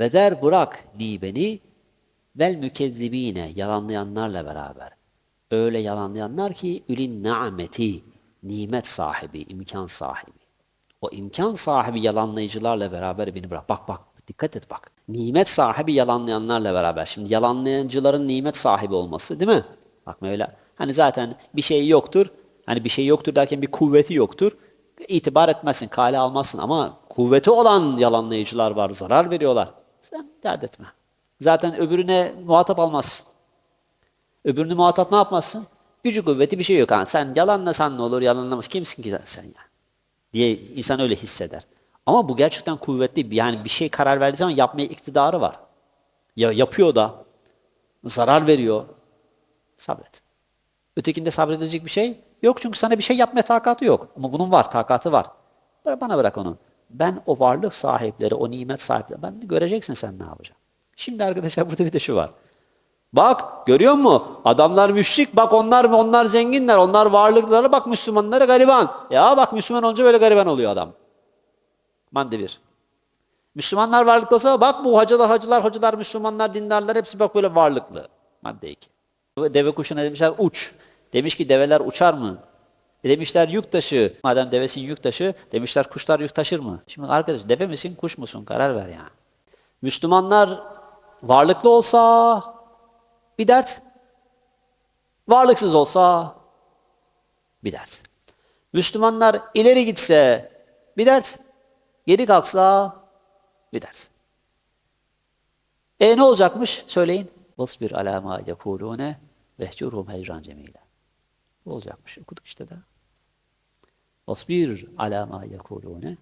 Ve der bırak ni beni vel mükezzibine yalanlayanlarla beraber. Öyle yalanlayanlar ki ülin ni'meti nimet sahibi, imkan sahibi. O imkan sahibi yalanlayıcılarla beraber beni bırak. Bak bak dikkat et bak. Nimet sahibi yalanlayanlarla beraber. Şimdi yalanlayıcıların nimet sahibi olması değil mi? Bak Mevla. Hani zaten bir şey yoktur. Hani bir şey yoktur derken bir kuvveti yoktur. İtibar etmezsin, kale almazsın ama kuvveti olan yalanlayıcılar var, zarar veriyorlar. Sen dert etme. Zaten öbürüne muhatap almazsın. Öbürünü muhatap ne yapmazsın? Gücü kuvveti bir şey yok. Yani sen yalanlasan ne olur, yalanlamaz. Kimsin ki sen ya? Diye insan öyle hisseder. Ama bu gerçekten kuvvetli. Yani bir şey karar verdiği zaman yapmaya iktidarı var. Ya yapıyor da, zarar veriyor. Sabret. Ötekinde sabredilecek bir şey yok çünkü sana bir şey yapmaya takatı yok. Ama bunun var, takatı var. Bana bırak onu. Ben o varlık sahipleri, o nimet sahipleri, ben de göreceksin sen ne yapacaksın. Şimdi arkadaşlar burada bir de şu var. Bak görüyor musun? Adamlar müşrik. Bak onlar onlar zenginler. Onlar varlıkları. Bak Müslümanları gariban. Ya bak Müslüman olunca böyle gariban oluyor adam. Madde bir. Müslümanlar varlıklı olsa bak bu hacılar, hacılar, hocalar, Müslümanlar, dindarlar hepsi bak böyle varlıklı. Madde iki. Deve kuşuna demişler uç. Demiş ki develer uçar mı? E demişler yük taşı. Madem devesin yük taşı, demişler kuşlar yük taşır mı? Şimdi arkadaş deve misin, kuş musun? Karar ver yani. Müslümanlar varlıklı olsa bir dert. Varlıksız olsa bir dert. Müslümanlar ileri gitse bir dert. Geri kalksa bir dert. E ne olacakmış? Söyleyin. Vasbir alâ mâ yekûlûne vehcurhum hecran cemîlâ. Olacakmış. Okuduk işte de. Vasbir alâ mâ yekûlûne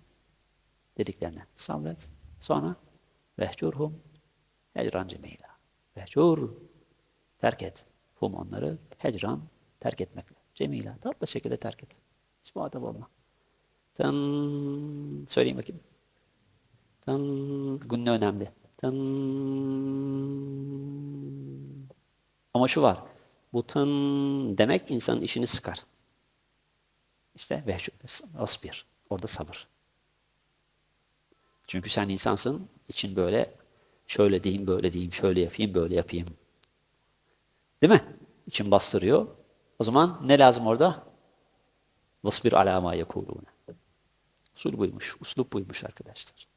dediklerine sabret. Sonra vehcurhum hecran cemîlâ. Vehcur terk et. Hum onları hecran terk etmekle. Cemîlâ. Tatlı şekilde terk et. Hiç muhatap olma. Tın, söyleyeyim bakayım. Tın, günne önemli. Tın. Ama şu var. Bu tın demek insanın işini sıkar. İşte ve asbir. Orada sabır. Çünkü sen insansın. için böyle şöyle diyeyim, böyle diyeyim, şöyle yapayım, böyle yapayım. Değil mi? İçin bastırıyor. O zaman ne lazım orada? Vasbir alâ mâ yekûlûne. Usul buymuş, uslup buymuş arkadaşlar.